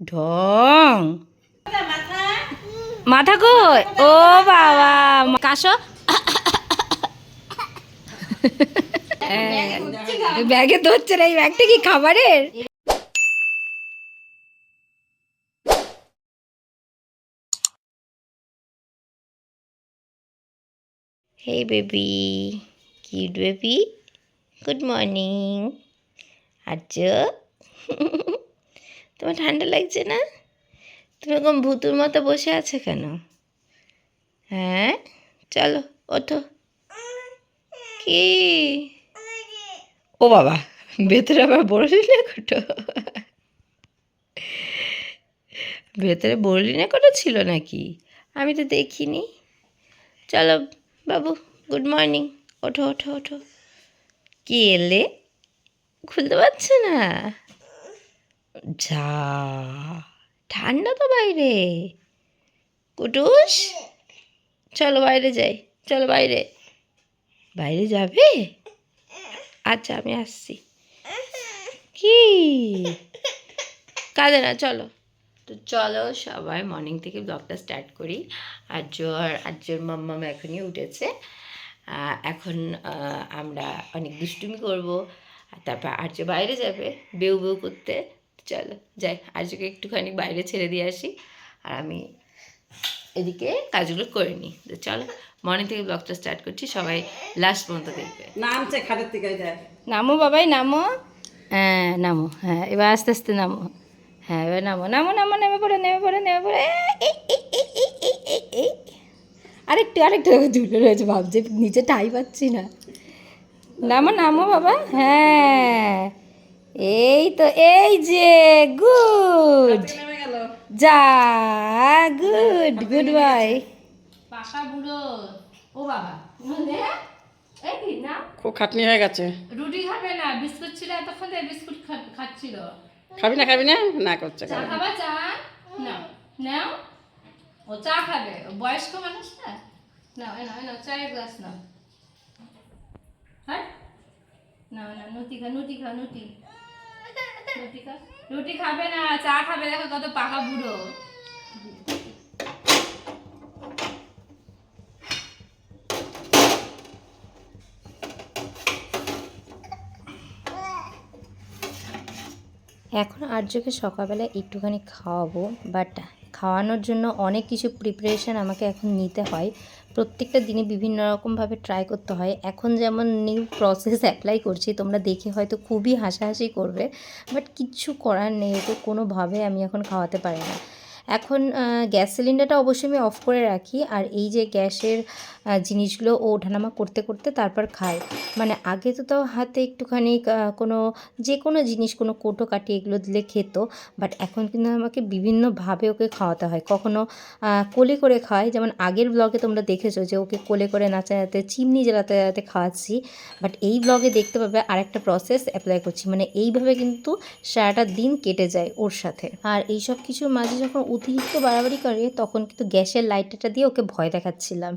ঢং। মাথা কই? ও বাবা কাশো? ব্যাগে ধরছে না, এই ব্যাগটা কি খাবারের? Hey baby, cute baby, good morning. Arya তোমার ঠান্ডা লাগছে না? তুমি এরকম ভুতুর মতো বসে আছে কেন? হ্যাঁ? চলো, ওঠো। কি? ও বাবা, ভেতরে আবার বড়লি না কটো ভেতরে বড়লি না কটো ছিল নাকি? আমি তো দেখিনি। চলো, বাবু গুড মর্নিং ওঠো ওঠো ওঠো। কি এলে? খুলতে পারছে না? যা, ঠান্ডা তো বাইরে। কুটুস, চলো বাইরে যাই, চলো বাইরে। বাইরে যাবে? আচ্ছা আমি আসছি। কি? কাঁদে না, চলো। তো চলো, সবাই মর্নিং থেকে ব্লগটা স্টার্ট করি। আর্য আর আর্যর মাম্মাম এখনই উঠেছে। এখন আমরা অনেক দুষ্টুমি করব। তারপর আর্য বাইরে যাবে, বেউ বেউ করতে। চলো যাই আর্যকে একটুখানি বাইরে ছেড়ে দিয়ে আসি আর আমি এদিকে কাজগুলো করে নিই। তো চলো মর্নিং থেকে ব্লগটা স্টার্ট করছি সবাই লাস্ট পর্যন্ত দেখবে। নামছে খাটের থেকে নামো বাবাই নামো। হ্যাঁ নামো হ্যাঁ এবার আস্তে আস্তে নামো। হ্যাঁ এবার নামো নামো নামো নেমে পড়ে নেমে পড়ে নেমে পড়ে। আরেকটু আরেকটু ঝুলে রয়েছে ভাবছে নিচে ঠাই পাচ্ছি না। নামো নামো বাবা হ্যাঁ। এই তো এই যে গুড নেমে গেল। যা গুড গুড বুড়ো। ও বাবা। না? খুব খাটনি হয়ে গেছে। রুটি খাবে না? বিস্কুট ছিল এতক্ষণ থেকে বিস্কুট খা- খাচ্ছিল। খাবি না খাবি না? না করছে চা খাবা চা? নাও নাও। ও চা খাবে। ও বয়স্ক মানুষ না? নাও এ নাও এ নাও চায়ের গ্লাস নাও। হ্যাঁ? নাও না নুটি খা নুটি খা নুটি। রুটি খাবে না, চা খাবে, দেখো কত পাকা বুড়ো। এখন আর্যকে সকালবেলা একটুখানি খাওয়াবো বাট খাওয়ানোর জন্য অনেক কিছু প্রিপারেশান আমাকে এখন নিতে হয়। প্রত্যেকটা দিনে বিভিন্ন রকমভাবে ট্রাই করতে হয়। এখন যেমন নিউ প্রসেস অ্যাপ্লাই করছি, তোমরা দেখে হয়তো খুবই হাসাহাসি করবে বাট কিচ্ছু করার নেই ওকে কোনোভাবে আমি এখন খাওয়াতে পারি না। এখন গ্যাস সিলিন্ডারটা অবশ্যই আমি অফ করে রাখি। আর এই যে গ্যাসের জিনিসগুলো ও ওঠানামা করতে করতে তারপর খায় মানে আগে তো তাও হাতে একটুখানি কোনো, যে কোনো জিনিস, কোনো কোটো কাটি এগুলো দিলে খেত। বাট এখন কিন্তু আমাকে বিভিন্নভাবে ওকে খাওয়াতে হয়। কখনো কোলে করে খাওয়াই। যেমন আগের ব্লগে তোমরা দেখেছ যে ওকে কোলে করে নাচাতে চিমনি জ্বালাতে জ্বালাতে খাওয়াচ্ছি। বাট এই ব্লগে দেখতে পাবে আরেকটা প্রসেস অ্যাপ্লাই করছি। মানে এইভাবে কিন্তু সারাটা দিন কেটে যায় ওর সাথে। আর এই সব কিছুর মাঝে যখন অতিরিক্ত বাড়াবাড়ি করে, তখন কিন্তু গ্যাসের লাইটারটা দিয়ে ওকে ভয় দেখাচ্ছিলাম।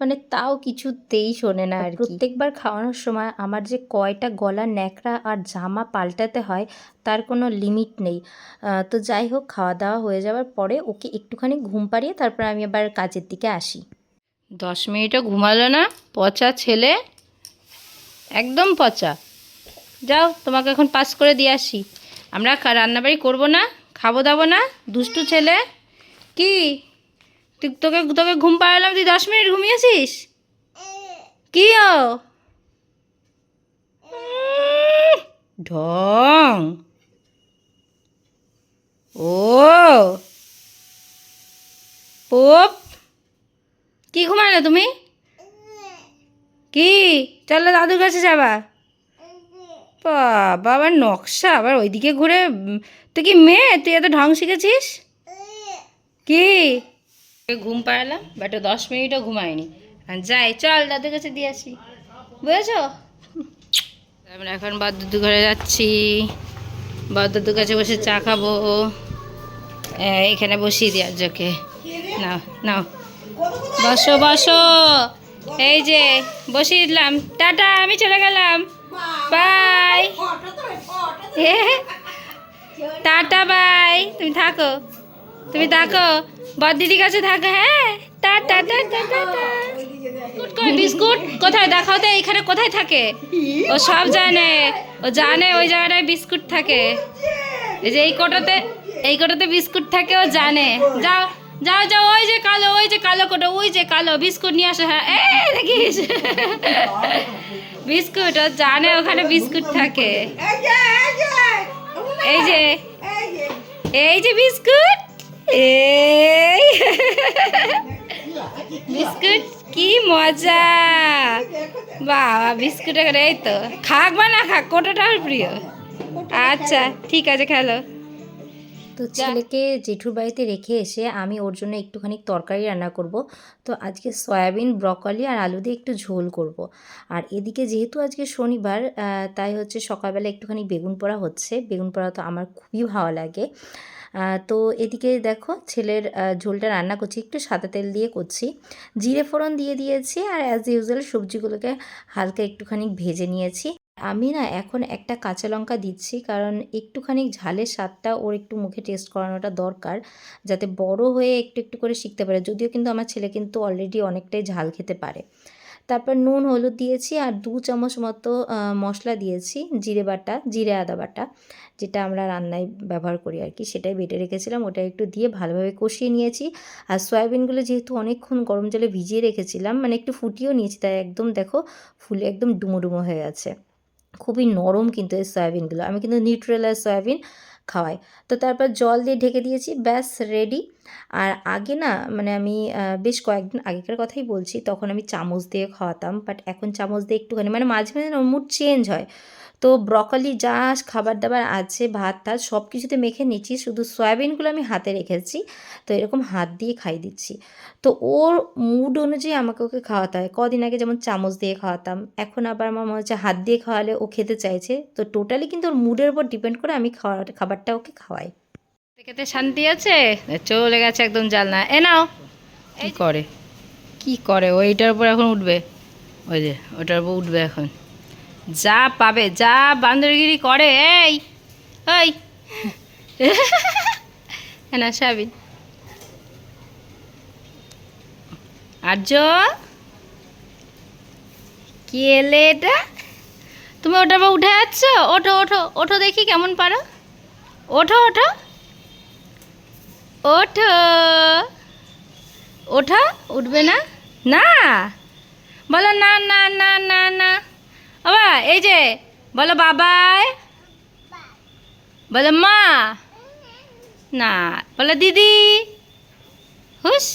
মানে তাও কিছুতেই শোনে না আর। প্রত্যেকবার খাওয়ানোর সময় আমার যে কয়টা গলা ন্যাকড়া আর জামা পাল্টাতে হয়, তার কোনো লিমিট নেই। তো যাই হোক খাওয়া দাওয়া হয়ে যাওয়ার পরে ওকে একটুখানি ঘুম পাড়িয়ে তারপর আমি আবার কাজের দিকে আসি। দশ মিনিটও ঘুমালো না, পচা ছেলে। একদম পচা। যাও, তোমাকে এখন পাস করে দিয়ে আসি। আমরা রান্নাবাড়ি করব না? খাব দাবো না, দুষ্টু ছেলে। কি? তুই তোকে তোকে ঘুম পাড়ালাম, তুই দশ মিনিট ঘুমিয়েছিস? কি ও? ঢং। ও। পোপ। কি ঘুমালে তুমি? কি? চলো দাদুর কাছে যাবা। বাবা নকশা, আবার ওইদিকে ঘুরে তুই কি মেয়ে? তুই এত ঢং শিখেছিস? কি? ঘুম পাড়ালাম বাট দশ মিনিটও ঘুমায়নি। আর যাই চল দাদুর কাছে দিয়ে আসি। বুঝেছ? আমরা এখন বদ্যুৎ ঘরে যাচ্ছি। বদ্যুৎ কাছে বসে চা খাব। এখানে বসিয়ে দিই আর্যকে। নাও নাও। বসো বসো। এই যে বসিয়ে দিলাম। টাটা আমি চলে গেলাম। Bye tata bye. তুমি থাকো। তুমি থাকো। বদ দিদির কাছে থাকো হ্যাঁ? Tata tata tata. বিস্কুট কোথায়? দেখাও তো এখানে কোথায় থাকে? ও সব জানে। ও জানে ওই জায়গাটায় বিস্কুট থাকে। এই যে এই কোটাতে এই কোটাতে বিস্কুট থাকে ও জানে। যাও যাও যাও ওই যে কালো ওই যে কালো কোটো ওই যে কালো। বিস্কুট নিয়ে আসো হ্যাঁ। এই দেখিস। বিস্কুট ও জানে ওখানে বিস্কুট থাকে। এই যে এই যে বিস্কুট। এই। বিস্কুট, কি মজা। বাবা বিস্কুট এই তো। খাক বা না খাক, কোটাটা প্রিয়। আচ্ছা ঠিক আছে, খেলো। তো ছেলেকে জেঠুর বাড়িতে রেখে এসে আমি ওর জন্য একটুখানি তরকারি রান্না করব। তো আজকে সয়াবিন ব্রকলি আর আলু দিয়ে একটু ঝোল করব। আর এদিকে যেহেতু আজকে শনিবার তাই হচ্ছে সকালবেলা একটুখানি বেগুন পোড়া হচ্ছে। বেগুন পোড়া তো আমার খুবই ভালো লাগে। তো এদিকে দেখো ছেলের ঝোলটা রান্না করছি। একটু সাদা তেল দিয়ে করছি। জিরে ফোড়ন দিয়ে দিয়েছি আর অ্যাজ ইউজুয়াল সবজিগুলোকে হালকা একটুখানি ভেজে নিয়েছি। আমি না এখন একটা কাঁচা লঙ্কা দিচ্ছি, কারণ একটুখানি ঝালের স্বাদটা ওর একটু মুখে টেস্ট করানোটা দরকার, যাতে বড় হয়ে একটু একটু করে শিখতে পারে। যদিও কিন্তু আমার ছেলে কিন্তু অলরেডি অনেকটাই ঝাল খেতে পারে। তারপর নুন, হলুদ দিয়েছি আর দু চামচ মতো মশলা দিয়েছি, জিরে বাটা, জিরে আদা বাটা, যেটা আমরা রান্নায় ব্যবহার করি আর কি, সেটাই বেটে রেখেছিলাম, ওটা একটু দিয়ে ভালোভাবে কষিয়ে নিয়েছি। আর সয়াবিনগুলো যেহেতু অনেকক্ষণ গরম জলে ভিজিয়ে রেখেছিলাম মানে একটু ফুটিয়েও নিয়েছি, তাই একদম দেখো ফুলে একদম ডুমো ডুমো হয়ে আছে। খুবই নরম কিন্তু এই সয়াবিনগুলো। আমি কিন্তু নিউট্রেলার সয়াবিন খাওয়াই। তো তারপর জল দিয়ে ঢেকে দিয়েছি, ব্যাস রেডি। আর আগে না মানে আমি বেশ কয়েকদিন আগেকার কথাই বলছি, তখন আমি চামচ দিয়ে খাওয়াতাম বাট এখন চামচ দিয়ে একটুখানি মানে মাঝে মাঝে মুড চেঞ্জ হয়। তো ব্রকলি যা খাবার দাবার আছে, ভাত টাত সব কিছুতে মেখে নিচ্ছি, শুধু সয়াবিনগুলো আমি হাতে রেখেছি, তো এরকম হাত দিয়ে খাই দিচ্ছি। তো ওর মুড অনুযায়ী আমাকে ওকে খাওয়াতে হয়। কদিন আগে যেমন চামচ দিয়ে খাওয়াতাম, এখন আবার আমার মনে হচ্ছে হাত দিয়ে খাওয়ালে ও খেতে চাইছে, তো টোটালি কিন্তু ওর মুডের উপর ডিপেন্ড করে আমি খাওয়া খাবারটা ওকে খাওয়াই। খেতে শান্তি আছে? চলে গেছে একদম জালনা। এ নাও। কি করে? কি করে? ওইটার উপর এখন উঠবে। ওই যে ওটার উপর উঠবে এখন। যা পাবে যা বান্দরগিরি করে এই ওই না সাবিন আর্য? কি এলে এটা? তুমি ওটার উপর উঠে যাচ্ছ? ওঠো ওঠো ওঠো দেখি কেমন পারো। ওঠো ওঠো। ওঠো। ওঠা উঠবে না? না। বলো না না না না না। বাবা এই যে বলো বাবাই। বলো মা। না বলো দিদি। হুস।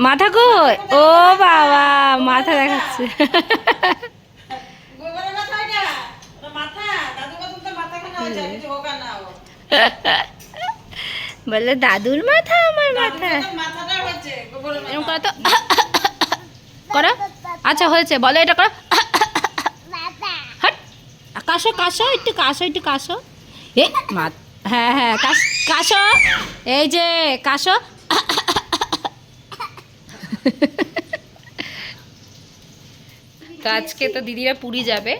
মাথা কই ও বাবা মাথা দেখাচ্ছে। বলে দাদুর মাথা আমার মাথা। এরকম করো তো করো। আচ্ছা হয়েছে বলো এটা করো। কাশো কাশো একটু কাশো একটু কাশো। এ মা হ্যাঁ হ্যাঁ কাশ কাশো এই যে কাশো। আজকে তো দিদিরা পুরী যাবে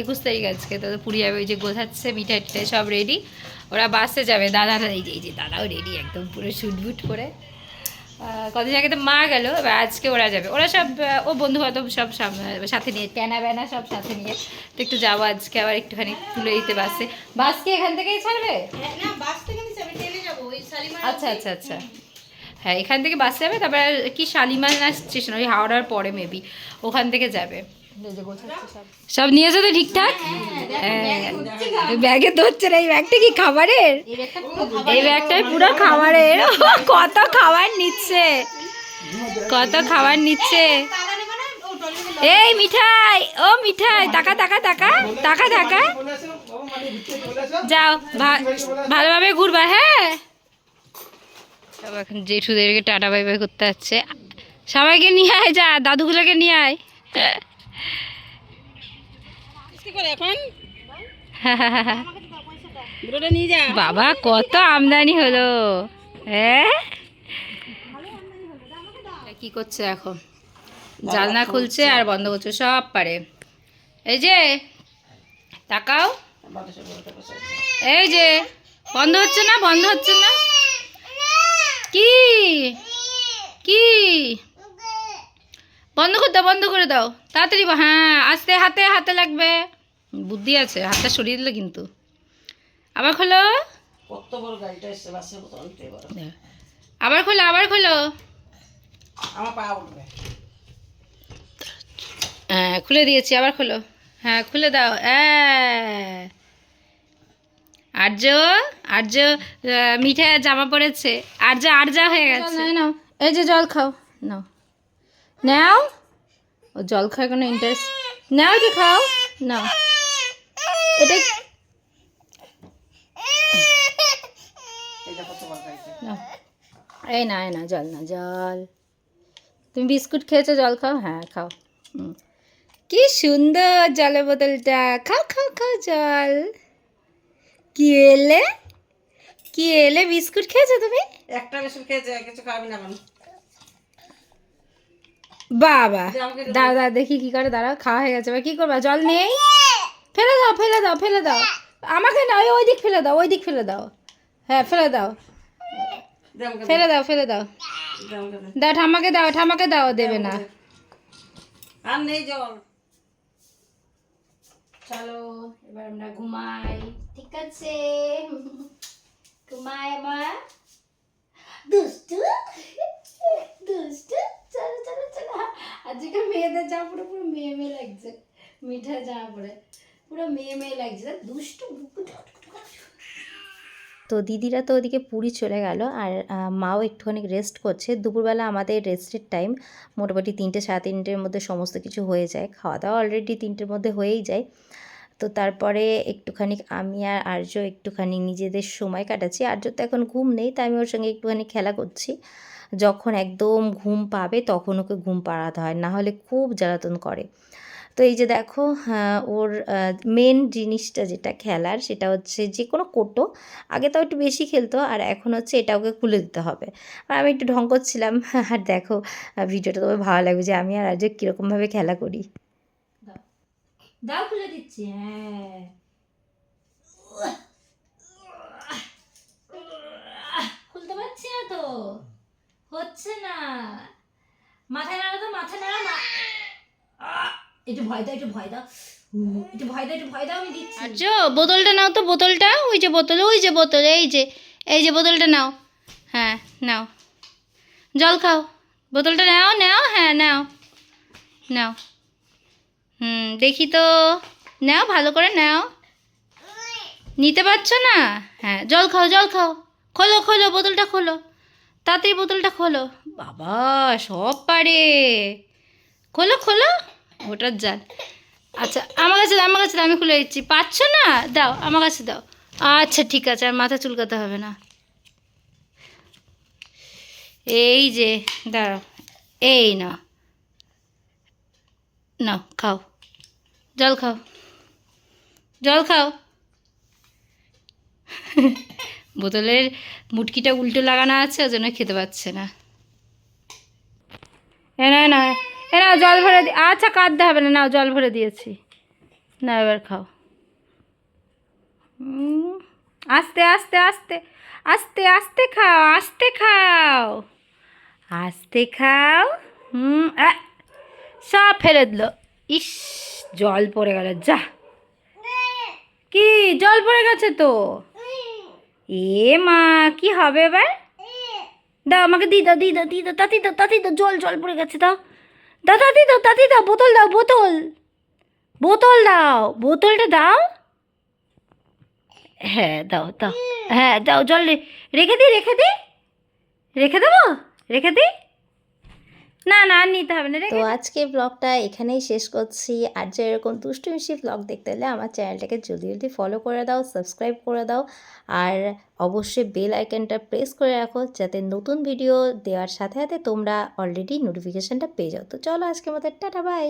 একুশ তারিখ আজকে তো পুরী যাবে ওই যে গোছাচ্ছে মিঠাই টিঠাই সব রেডি ওরা বাসে যাবে দাদারা এই যে এই যে দাদাও রেডি একদম পুরো শুটবুট করে। কদিন আগে তো মা গেল এবার আজকে ওরা যাবে। ওরা সব ও বন্ধু বান্ধব সব সাথে নিয়ে ট্যানা ব্যানা সব সাথে নিয়ে তো একটু যাব আজকে আবার একটুখানি তুলে দিতে বাসে বাস কি এখান থেকেই ছাড়বে? আচ্ছা আচ্ছা আচ্ছা। হ্যাঁ এখান থেকে বাস যাবে তারপরে কি শালিমার না স্টেশন ওই হাওড়ার পরে মেবি ওখান থেকে যাবে। সব। নিয়েছো তো ঠিকঠাক? হ্যাঁ ব্যাগে ধরছে না এই ব্যাগটা কি খাবারের? এই ব্যাগটাই পুরো খাবারের। কত খাবার নিচ্ছে? কত খাবার নিচ্ছে? এই মিঠাই ও মিঠাই টাকা টাকা টাকা টাকা টাকা যাও ভালোভাবে ঘুরবা হ্যাঁ? এখন জেঠুদেরকে টাটা বাই বাই করতে যাচ্ছে। সবাইকে নিয়ে আয় যা দাদুগুলোকে নিয়ে আয়। করে এখন? দুটোটা নিয়ে যা। বাবা কত আমদানি হলো। হ্যাঁ? কি করছে এখন জালনা খুলছে। আর বন্ধ করছে সব পারে। এই যে তাকাও। এই যে বন্ধ হচ্ছে না বন্ধ হচ্ছে না? কি? কি? বন্ধ করে দাও বন্ধ করে দাও। তাড়াতাড়ি হ্যাঁ আস্তে হাতে হাতে লাগবে। বুদ্ধি আছে হাতটা সরিয়ে দিলে কিন্তু। আবার খোলো। কত বড় গাড়িটা এসছে বাসের মতো অনেকটাই বড় আবার খোলো আবার খোলো। আমার পা উঠবে। হ্যাঁ খুলে দিয়েছি আবার খোলো। হ্যাঁ খুলে দাও। হ্যাঁ। আর্য আর্য আহ, মিঠাই আর জামা পড়েছে আর্য আর্যা হয়ে গেছে। নাও এই যে জল খাও নাও। নাও। ও জল খায় কোনো ইন্টারেস্ট নাও যে খাও। নাও। এটা এই না এই না জল না জল। তুমি বিস্কুট খেয়েছো জল খাও? হ্যাঁ খাও। কি সুন্দর জলের বোতলটা। খাও খাও খাও জল। কি এলে? কি এলে বিস্কুট খেয়েছো তুমি? একটা বিস্কুট খেয়েছে কিছু খাবি না বাবা। দাঁড়া দাঁড়া দেখি কি করে দাঁড়াও খাওয়া হয়ে গেছে। এবার কি করবা? জল নেই? ফেলে দাও ফেলে দাও ফেলে দাও। আমাকে না, ওই দিক ফেলে দাও ওই দিক ফেলে দাও। হ্যাঁ ফেলে দাও। ফেলে দাও ফেলে দাও। দাও ঠামাকে দাও ঠামাকে দাও, দেবে না। চলো, এবার আমরা ঘুমাই। ঠিক আছে। ঘুমাই আমার দুষ্টু। দুষ্টু। চলো চলো চলো। আজকে মেয়েদের যা পুরো পুরো মেয়ে মেয়ে লাগছে। মিঠা জামা পরে। পুরো মেয়ে মেয়ে লাগছে। দুষ্টু তো দিদিরা তো ওদিকে পুরী চলে গেল আর মাও একটুখানি রেস্ট করছে। দুপুরবেলা আমাদের রেস্টের টাইম মোটামুটি তিনটে, সাড়ে তিনটের মধ্যে সমস্ত কিছু হয়ে যায়। খাওয়া দাওয়া অলরেডি তিনটের মধ্যে হয়েই যায়। তো তারপরে একটুখানি আমি আর আর্য একটুখানি নিজেদের সময় কাটাচ্ছি। আর্য তো এখন ঘুম নেই, তাই আমি ওর সঙ্গে একটুখানি খেলা করছি। যখন একদম ঘুম পাবে তখন ওকে ঘুম পাড়াতে হয় না হলে খুব জ্বালাতন করে। তো এই যে দেখো হ্যাঁ, ওর মেন জিনিসটা যেটা খেলার সেটা হচ্ছে যে কোনো কোটো। আগে তো একটু বেশি খেলতো আর এখন হচ্ছে এটা ওকে খুলে দিতে হবে। আর আমি একটু ঢং করছিলাম আর দেখো ভিডিওটা তোমার ভালো লাগবে যে আমি আর আজ কীরকমভাবে খেলা করি। দাও। খুলে দিচ্ছি হ্যাঁ। খুলতে পারছি না তো। হচ্ছে না। মাথায় নাড়া তো নাড়া না! একটু ভয় বোতলটা নাও তো, বোতলটা। ওই যে বোতল, ওই যে বোতল, এই যে এই যে বোতলটা নাও। হ্যাঁ নাও। জল খাও। বোতলটা নাও নাও হ্যাঁ নাও। নাও। হুম, দেখি তো। নাও, ভালো করে নাও। নিতে পারছ না? হ্যাঁ জল খাও জল খাও। খোলো খোলো, বোতলটা খোলো। তাড়াতাড়ি বোতলটা খোলো। বাবা, সব পারে। খোলো খোলো। ওটার যান আচ্ছা আমার কাছে আমার কাছে আমি খুলে দিচ্ছি। পাচ্ছ না? দাও, আমার কাছে দাও। আচ্ছা ঠিক আছে, আর মাথা চুলকাতে হবে না। এই যে, দাঁড়াও। এই না নাও, খাও। জল খাও। জল খাও। বোতলের মুটকিটা উল্টো লাগানো আছে, ওই জন্য খেতে পাচ্ছে না। এ না না এ না জল ভরে দি আচ্ছা কাঁদতে হবে না, নাও, জল ভরে দিয়েছি। না এবার খাও। আস্তে আস্তে আস্তে আস্তে আস্তে খাও আস্তে খাও। আস্তে খাও, হুম সব ফেলে দিল। ইস, জল পড়ে গেল, যা। কি, জল পড়ে গেছে তো? এ মা, কি হবে এবার? দাও, আমাকে দি দাও দি দাও দি দাও তাতি দাও তাতি দাও, জল জল পড়ে গেছে, দাও। দাও দাদি দাও দাদি দাও, বোতল দাও, বোতল। বোতল দাও, বোতলটা দাও। হ্যাঁ দাও দাও। হ্যাঁ দাও, জল রেখে দিই রেখে দিই রেখে দেবো? রেখে দিই না না নিতে হবে না তো আজকে ব্লগটা এখানেই শেষ করছি। আর যে এরকম দুষ্টু মিষ্টি ব্লগ দেখতে হলে আমার চ্যানেলটাকে জলদি জলদি ফলো করে দাও সাবস্ক্রাইব করে দাও। আর অবশ্যই বেল আইকনটা প্রেস করে রাখো যাতে নতুন ভিডিও দেওয়ার সাথে সাথে তোমরা অলরেডি নোটিফিকেশানটা পেয়ে যাও। তো চলো আজকে মতো টাটা বাই